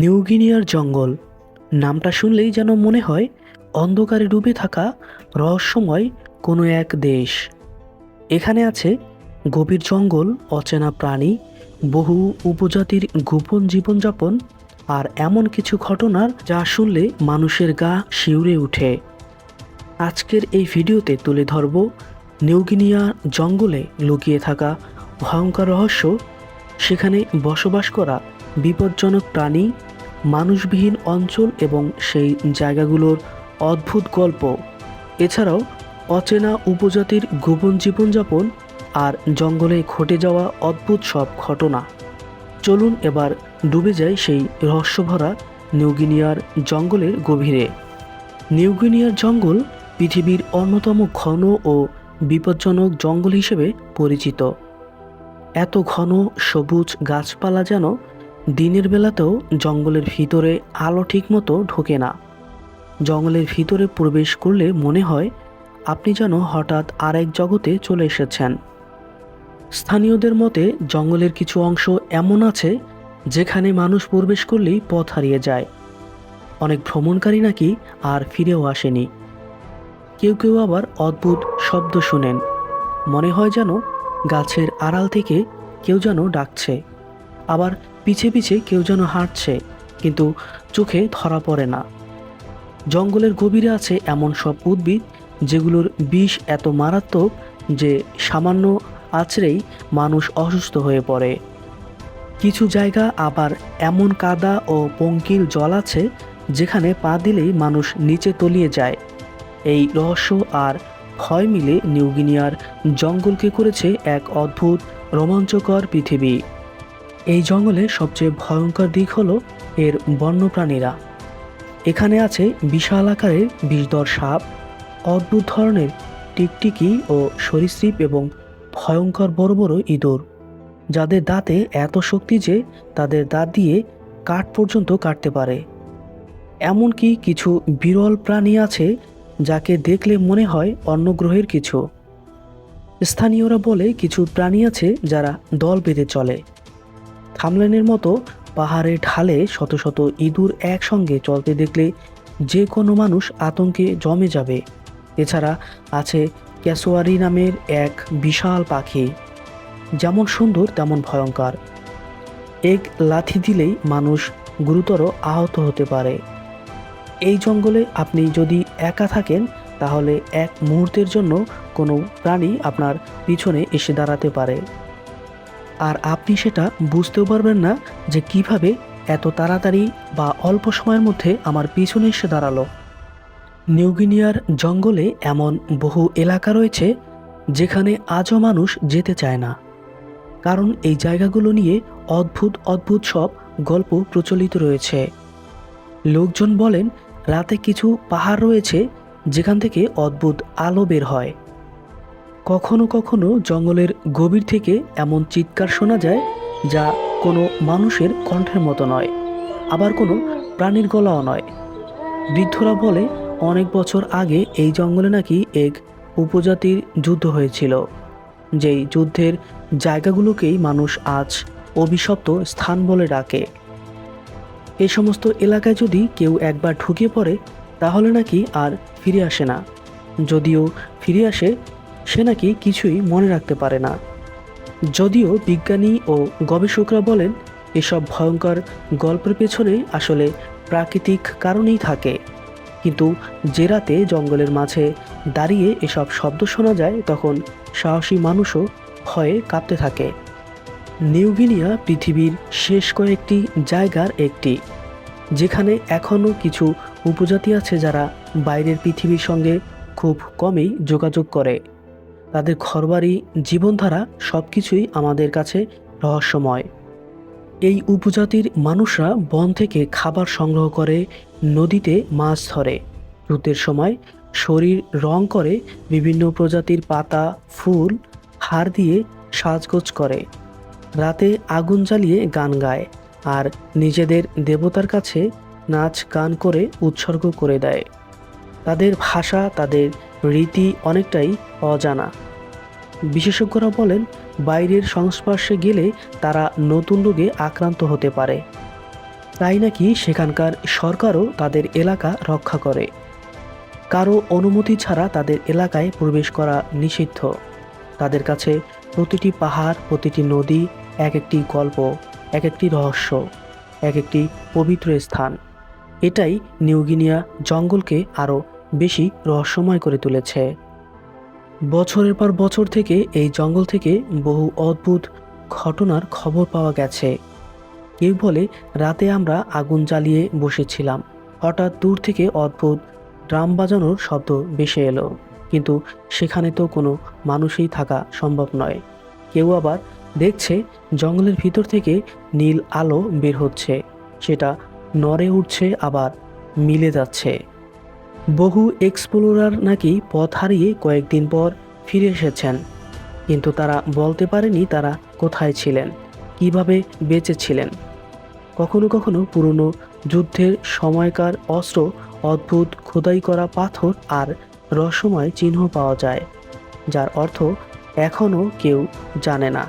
নিউগিনিয়ার জঙ্গল। নামটা শুনলেই যেন মনে হয় অন্ধকারে ডুবে থাকা রহস্যময় কোনো এক দেশ। এখানে আছে গভীর জঙ্গল, অচেনা প্রাণী, বহু উপজাতির গোপন জীবনযাপন আর এমন কিছু ঘটনার যা শুনলে মানুষের গা শিউরে ওঠে আজকের এই ভিডিওতে তুলে ধরব নিউগিনিয়া জঙ্গলে লুকিয়ে থাকা ভয়ঙ্কর রহস্য, সেখানে বসবাস করা বিপজ্জনক প্রাণী, মানুষবিহীন অঞ্চল এবং সেই জায়গাগুলোর অদ্ভুত গল্প। এছাড়াও অচেনা উপজাতির গোপন জীবনযাপন আর জঙ্গলে ঘটে যাওয়া অদ্ভুত সব ঘটনা। চলুন এবার ডুবে যায় সেই রহস্যভরা নিউগিনিয়ার জঙ্গলের গভীরে। নিউগিনিয়ার জঙ্গল পৃথিবীর অন্যতম ঘন ও বিপজ্জনক জঙ্গল হিসেবে পরিচিত। এত ঘন সবুজ গাছপালা যেন দিনের বেলাতেও জঙ্গলের ভিতরে আলো ঠিকমতো ঢোকে না। জঙ্গলের ভিতরে প্রবেশ করলে মনে হয় আপনি যেন হঠাৎ আরেক জগতে চলে এসেছেন। স্থানীয়দের মতে জঙ্গলের কিছু অংশ এমন আছে যেখানে মানুষ প্রবেশ করলেই পথ হারিয়ে যায়। অনেক ভ্রমণকারী নাকি আর ফিরেও আসেনি। কেউ কেউ আবার অদ্ভুত শব্দ শুনেন। মনে হয় যেন গাছের আড়াল থেকে কেউ যেন ডাকছে। আবার পিছে পিছে কেউ যেন হাঁটছে, কিন্তু চোখে ধরা পড়ে না। জঙ্গলের গভীরে আছে এমন সব উদ্ভিদ, যেগুলোর বিষ এত মারাত্মক যে সামান্য আছড়েই মানুষ অসুস্থ হয়ে পড়ে। কিছু জায়গা আবার এমন কাদা ও পঙ্কিল জল আছে, যেখানে পা দিলেই মানুষ নিচে তলিয়ে যায়। এই রহস্য আর ভয় মিলে নিউগিনিয়ার জঙ্গলকে করেছে এক অদ্ভুত রোমাঞ্চকর পৃথিবী। এই জঙ্গলে সবচেয়ে ভয়ঙ্কর দিক হলো এর বন্যপ্রাণীরা। এখানে আছে বিশাল আকারের বিষধর সাপ, অদ্ভুত ধরনের টিকটিকি ও সরীসৃপ এবং ভয়ঙ্কর বড় বড় ইঁদুর। যাদের দাঁতে এত শক্তি যে তাদের দাঁত দিয়ে কাঠ পর্যন্ত কাটতে পারে। এমনকি কিছু বিরল প্রাণী আছে যাকে দেখলে মনে হয় অন্য গ্রহের কিছু। স্থানীয়রা বলে কিছু প্রাণী আছে যারা দল বেঁধে চলে। থামলেনের মতো পাহাড়ের ঢালে শত শত ইঁদুর একসঙ্গে চলতে দেখলে যে কোনো মানুষ আতঙ্কে জমে যাবে। এছাড়া আছে ক্যাসোয়ারি নামের এক বিশাল পাখি। যেমন সুন্দর, তেমন ভয়ঙ্কর। এক লাথি দিলেই মানুষ গুরুতর আহত হতে পারে। এই জঙ্গলে আপনি যদি একা থাকেন, তাহলে এক মুহূর্তের জন্য কোনো প্রাণী আপনার পিছনে এসে দাঁড়াতে পারে। আর আপনি সেটা বুঝতেও পারবেন না যে কীভাবে এত তাড়াতাড়ি বা অল্প সময়ের মধ্যে আমার পিছনে এসে দাঁড়াল। নিউগিনিয়ার জঙ্গলে এমন বহু এলাকা রয়েছে যেখানে আজও মানুষ যেতে চায় না। কারণ এই জায়গাগুলো নিয়ে অদ্ভুত অদ্ভুত সব গল্প প্রচলিত রয়েছে। লোকজন বলেন, রাতে কিছু পাহাড় রয়েছে যেখান থেকে অদ্ভুত আলো বের হয়। কখনো কখনো জঙ্গলের গভীর থেকে এমন চিৎকার শোনা যায় যা কোনো মানুষের কণ্ঠের মতো নয়, আবার কোনো প্রাণীর গলাও নয়। বৃদ্ধরা বলে, অনেক বছর আগে এই জঙ্গলে নাকি এক উপজাতির যুদ্ধ হয়েছিল, যেই যুদ্ধের জায়গাগুলোকেই মানুষ আজ অভিশপ্ত স্থান বলে ডাকে। এ সমস্ত এলাকায় যদি কেউ একবার ঢুকে পড়ে, তাহলে নাকি আর ফিরে আসে না। যদিও ফিরে আসে সে নাকি কিছুই মনে রাখতে পারে না। যদিও বিজ্ঞানী ও গবেষকরা বলেন, এসব ভয়ঙ্কর গল্পের পেছনে আসলে প্রাকৃতিক কারণেই থাকে। কিন্তু যে রাতে জঙ্গলের মাঝে দাঁড়িয়ে এসব শব্দ শোনা যায়, তখন সাহসী মানুষও ভয়ে কাঁপতে থাকে। নিউগিনিয়া পৃথিবীর শেষ কয়েকটি জায়গার একটি, যেখানে এখনও কিছু উপজাতি আছে যারা বাইরের পৃথিবীর সঙ্গে খুব কমই যোগাযোগ করে। তাদের ঘরবাড়ি, জীবনধারা সব কিছুই আমাদের কাছে রহস্যময়। এই উপজাতির মানুষরা বন থেকে খাবার সংগ্রহ করে, নদীতে মাছ ধরে। রুতের সময় শরীর রং করে, বিভিন্ন প্রজাতির পাতা, ফুল হার দিয়ে সাজগোজ করে। রাতে আগুন জ্বালিয়ে গান গায় আর নিজেদের দেবতার কাছে নাচ গান করে উৎসর্গ করে দেয়। তাদের ভাষা, তাদের রীতি অনেকটাই অজানা। বিশেষজ্ঞরা বলেন, বাইরের সংস্পর্শে গেলে তারা নতুন রোগে আক্রান্ত হতে পারে। তাই নাকি সেখানকার সরকারও তাদের এলাকা রক্ষা করে। কারও অনুমতি ছাড়া তাদের এলাকায় প্রবেশ করা নিষিদ্ধ। তাদের কাছে প্রতিটি পাহাড়, প্রতিটি নদী এক একটি গল্প এক একটি রহস্য এক একটি পবিত্র স্থান। এটাই নিউগিনিয়া জঙ্গলকে আরও বেশি রহস্যময় করে তুলেছে। বছরের পর বছর থেকে এই জঙ্গল থেকে বহু অদ্ভুত ঘটনার খবর পাওয়া গেছে। কেউ বলে, রাতে আমরা আগুন জ্বালিয়ে বসেছিলাম। হঠাৎ দূর থেকে অদ্ভুত ড্রাম বাজানোর শব্দ ভেসে এলো। কিন্তু সেখানে তো কোনো মানুষই থাকা সম্ভব নয়। কেউ আবার দেখছে, জঙ্গলের ভিতর থেকে নীল আলো বের হচ্ছে। সেটা নড়ে উঠছে, আবার মিলে যাচ্ছে। বহু এক্সপ্লোরার নাকি পথ হারিয়ে কয়েকদিন পর ফিরে এসেছেন। কিন্তু তারা বলতে পারেনি তারা কোথায় ছিলেন, কীভাবে বেঁচে ছিলেন। কখনো কখনো পুরনো যুদ্ধের সময়কার অস্ত্র অদ্ভুত খোদাই করা পাথর আর রহস্যময় চিহ্ন পাওয়া যায়, যার অর্থ এখনও কেউ জানে না।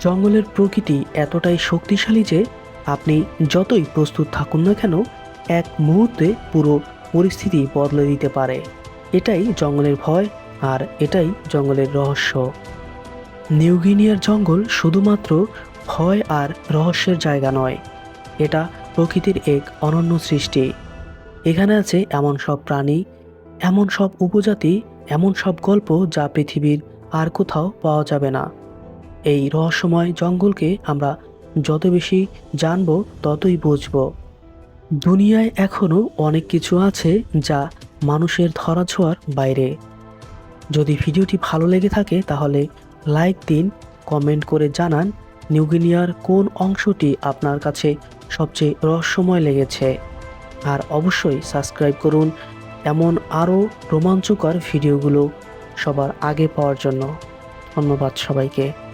জঙ্গলের প্রকৃতি এতটাই শক্তিশালী যে আপনি যতই প্রস্তুত থাকুন না কেন, এক মুহূর্তে পুরো পরিস্থিতি বদলে দিতে পারে। এটাই জঙ্গলের ভয় আর এটাই জঙ্গলের রহস্য। নিউগিনিয়ার জঙ্গল শুধুমাত্র ভয় আর রহস্যের জায়গা নয়, এটা প্রকৃতির এক অনন্য সৃষ্টি। এখানে আছে এমন সব প্রাণী, এমন সব উপজাতি, এমন সব গল্প যা পৃথিবীর আর কোথাও পাওয়া যাবে না। এই রহস্যময় জঙ্গলকে আমরা যত বেশি জানব ততই বুঝব। দুনিয়ায় এখনও অনেক কিছু আছে যা মানুষের ধরাছোঁয়ার বাইরে। যদি ভিডিওটি ভালো লেগে থাকে, তাহলে লাইক দিন, কমেন্ট করে জানান নিউগিনিয়ার কোন অংশটি আপনার কাছে সবচেয়ে রহস্যময় লেগেছে। আর অবশ্যই সাবস্ক্রাইব করুন এমন আরও রোমাঞ্চকর ভিডিওগুলো সবার আগে পাওয়ার জন্য। ধন্যবাদ সবাইকে।